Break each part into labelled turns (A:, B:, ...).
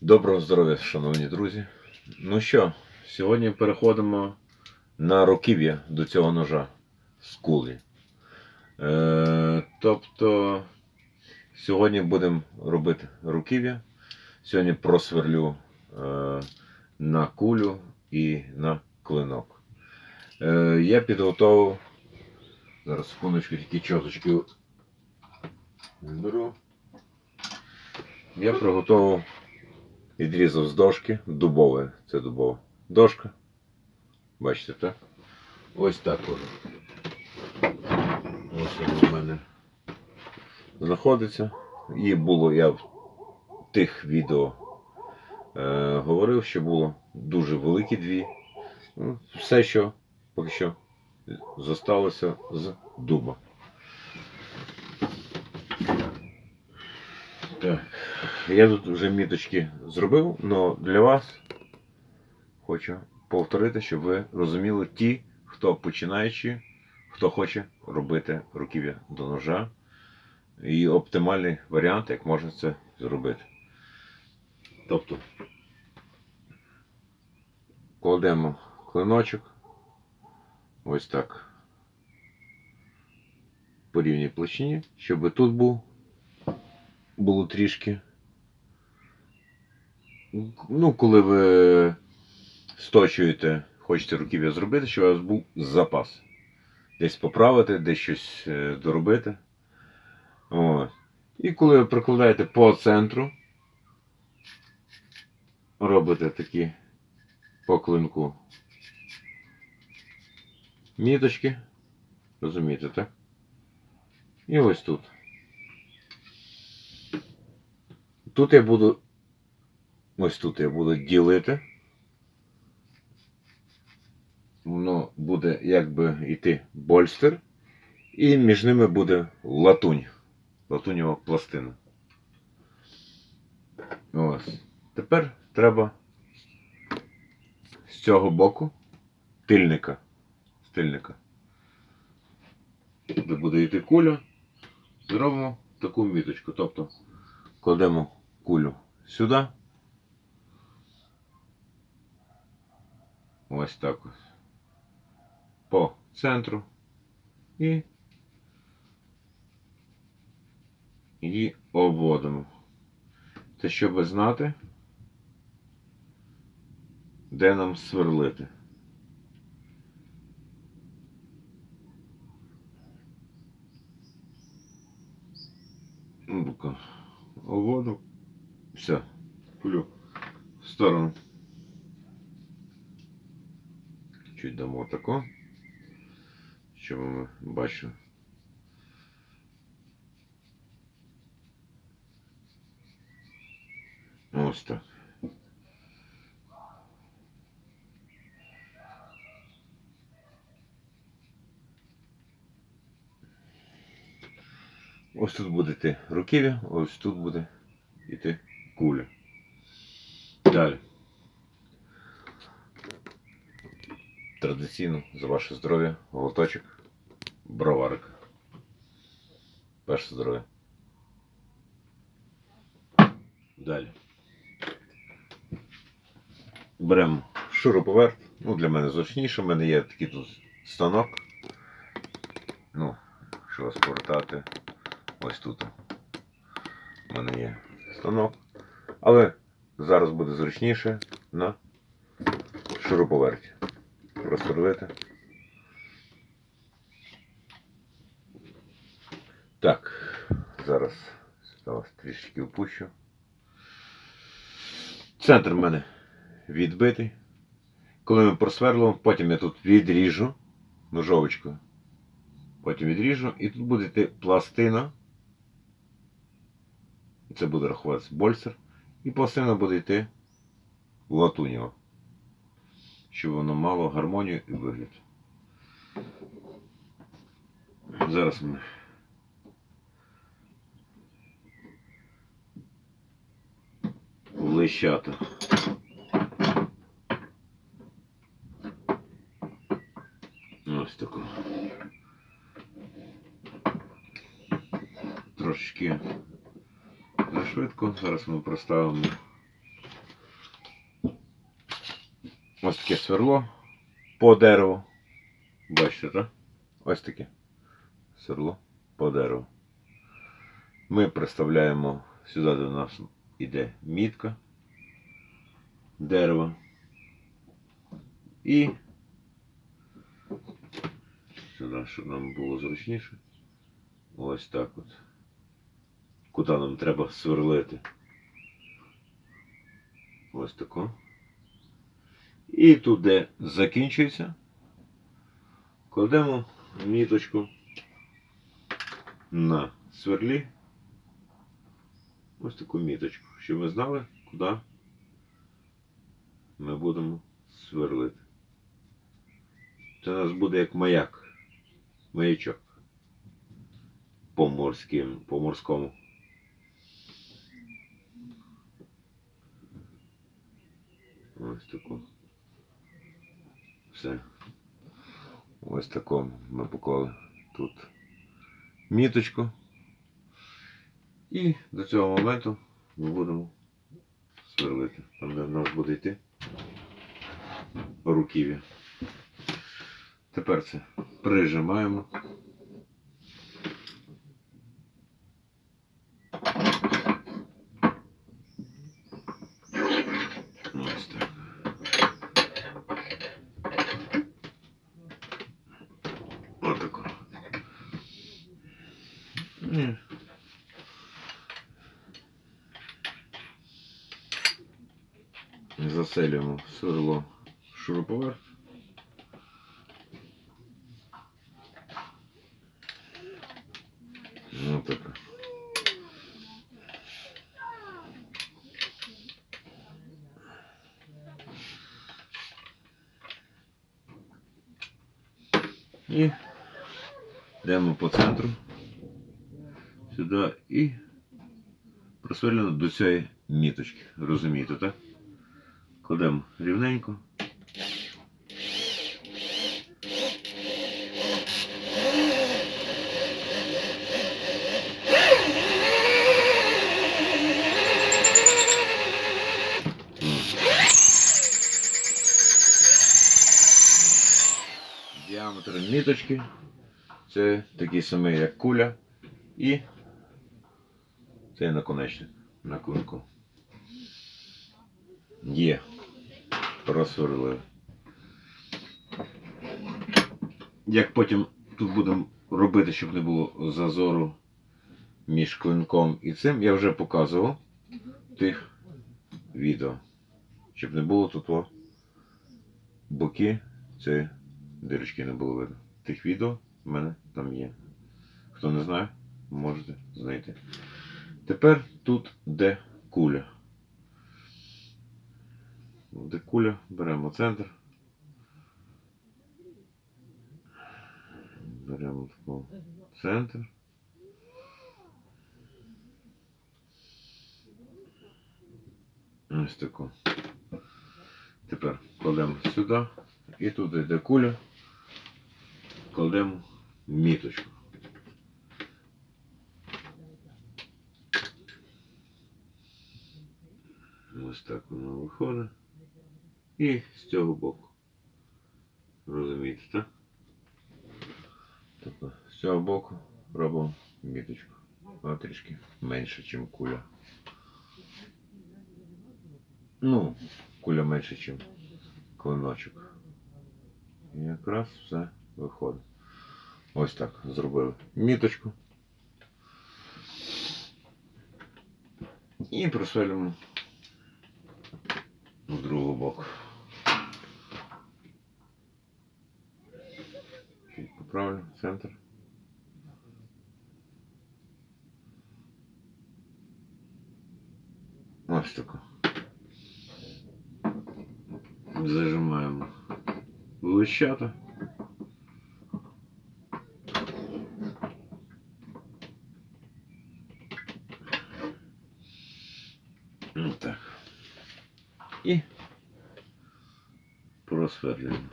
A: Доброго здоров'я, шановні друзі. Ну що, сьогодні переходимо на руків'я до цього ножа з кулі. Е, тобто, сьогодні будемо робити руків'я. Сьогодні просверлю е, на кулю і на клинок. Е, я підготував. Зараз секундочку, тільки чоточки зберу. Я приготував Відрізав з дошки дубове. Це дубова дошка. Бачите, так? Ось так от. Ось воно в мене знаходиться. І було, я в тих відео е, говорив, що було дуже великі дві. Ну, все, що поки що зосталося з дуба. Так. Я тут вже міточки зробив, але для вас хочу повторити, щоб ви розуміли ті, хто починаючи, хто хоче робити руків'я до ножа. І оптимальний варіант, як можна це зробити. Тобто кладемо клиночок ось так по рівній площині, щоб тут був було трішки. Ну, коли ви сточуєте, хочете руків'я зробити, щоб у вас був запас. Десь поправити, десь щось е, доробити. От. І коли ви прикладаєте по центру, робите такі по клинку міточки. Розумієте, так? І ось тут. Тут я буду. Ось тут я буду ділити. Воно буде якби йти больстер. І між ними буде латунь. Латунєва пластина. Ось. Тепер треба з цього боку тильника. З тильника. Де буде йти куля. Зробимо таку міточку. Тобто кладемо кулю сюди. Ось так ось. По центру. І її обводимо. Це щоб знати, де нам сверлити. Ну-ка, обводу. Все, кулю в сторону. Чуть дамо тако, щоб ми бачили. Ось так. Ось тут буде йти руків'я, ось тут буде йти куля. Далі. Традиційно за ваше здоров'я, глоточок, броварик. Ваше здоров'я. Далі. Беремо шуруповерт. Ну, для мене зручніше. У мене є такий тут станок. Ну, якщо вас повертати, ось тут. У мене є станок. Але зараз буде зручніше на шуруповерті. Просверлити. Так, зараз вас трішки опущу. Центр в мене відбитий. Коли ми просверлимо, потім я тут відріжу ножовочкою. Потім відріжу і тут буде йти пластина. Це буде рахуватися больцер. І пластина буде йти в латунєва. Щоб воно мало гармонію і вигляд. Зараз ми лищата. Ось таку. Трошечки зашвидко. Зараз ми проставимо Ось таке сверло по дереву. Бачите, так? Ось таке сверло по дереву. Ми представляємо сюди до нас іде мітка дерева. І сюди, щоб нам було зручніше. Ось так от. Куди нам треба сверлити. Ось тако. І тут, де закінчується, кладемо міточку на сверлі. Ось таку міточку, щоб ми знали, куди ми будемо сверлити. Це у нас буде як маяк. Маячок. По морським, по морському. Ось таку. Все. Ось таку ми поклали тут міточку. І до цього моменту ми будемо сверлити. Там де в нас буде йти руків'я. Тепер це прижимаємо. Ні. Заселюємо сверло шуруповерт. Ну так. І йдемо по центру сюди і просверлено до цієї міточки. Розумієте, так? Кладемо рівненько. Діаметр ниточки. Це такий самий, як куля. І цей наконечник на кульку. Є. Просверлили. Як потім тут будемо робити, щоб не було зазору між клинком і цим, я вже показував тих відео. Щоб не було тут о, боки цієї дирочки не було видно. Тих відео в мене там є. Хто не знає, можете знайти. Тепер тут де куля. Де куля, беремо центр. Беремо центр. Ось таку. Тепер кладемо сюди і туди, де куля, кладемо міточку. Ось так воно виходить. І з цього боку. Розумієте, так? Тобто з цього боку робимо міточку. Вона трішки менше, ніж куля. Ну, куля менше, ніж клиночок. І якраз все виходить. Ось так зробили міточку. І просверлюємо з другого боку. Чуть поправлю центр. Ось тако. Зажимаємо лищата. просверлюємо.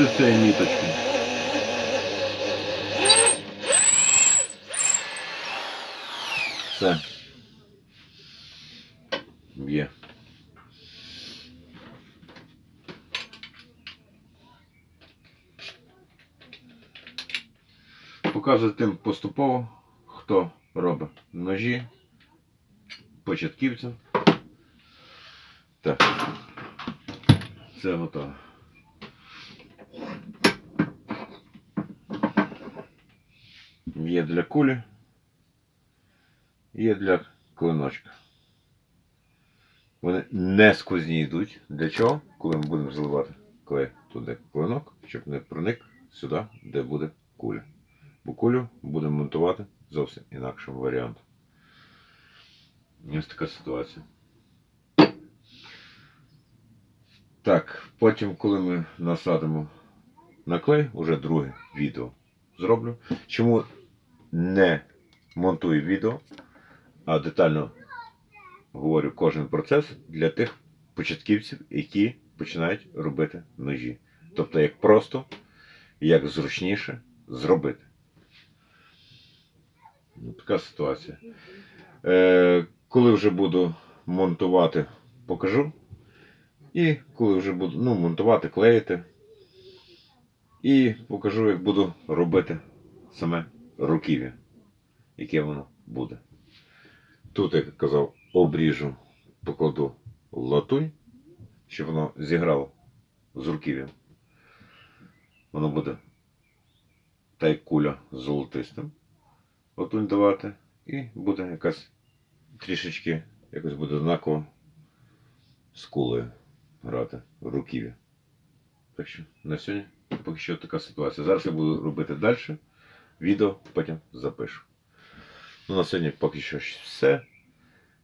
A: до цієї ніточки. Все. Є. Показую тим поступово, хто робить ножі, початківцям. Так. Все готово. Є для кулі, є для клиночка. Вони не сквозні йдуть. Для чого? Коли ми будемо заливати клей туди клинок, щоб не проник сюди, де буде куля. Бо кулю будемо монтувати зовсім інакшим варіантом. Ось така ситуація. Так, потім, коли ми насадимо на клей, уже друге відео зроблю. Чому не монтую відео, а детально говорю кожен процес для тих початківців, які починають робити ножі. Тобто, як просто, як зручніше зробити. Ну, така ситуація. Е, коли вже буду монтувати, покажу. І коли вже буду ну, монтувати, клеїти. І покажу, як буду робити саме руків'я, яке воно буде. Тут, як казав, обріжу, покладу латунь, щоб воно зіграло з руків'ям. Воно буде та й куля золотистим. Латунь давати. І буде якась трішечки, якось буде однаково з кулею грати в руків'я. Так що на сьогодні поки що така ситуація. Зараз я буду робити далі. Відео потім запишу. Ну, на сьогодні поки що все.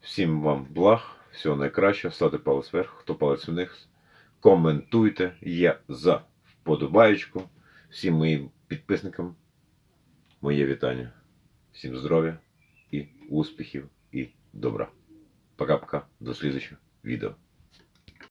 A: Всім вам благ, всього найкращого. Ставте палець вверх, хто палець вниз. Коментуйте. Я за вподобаєчку. Всім моїм підписникам моє вітання. Всім здоров'я і успіхів і добра. Пока-пока. До слідчого відео.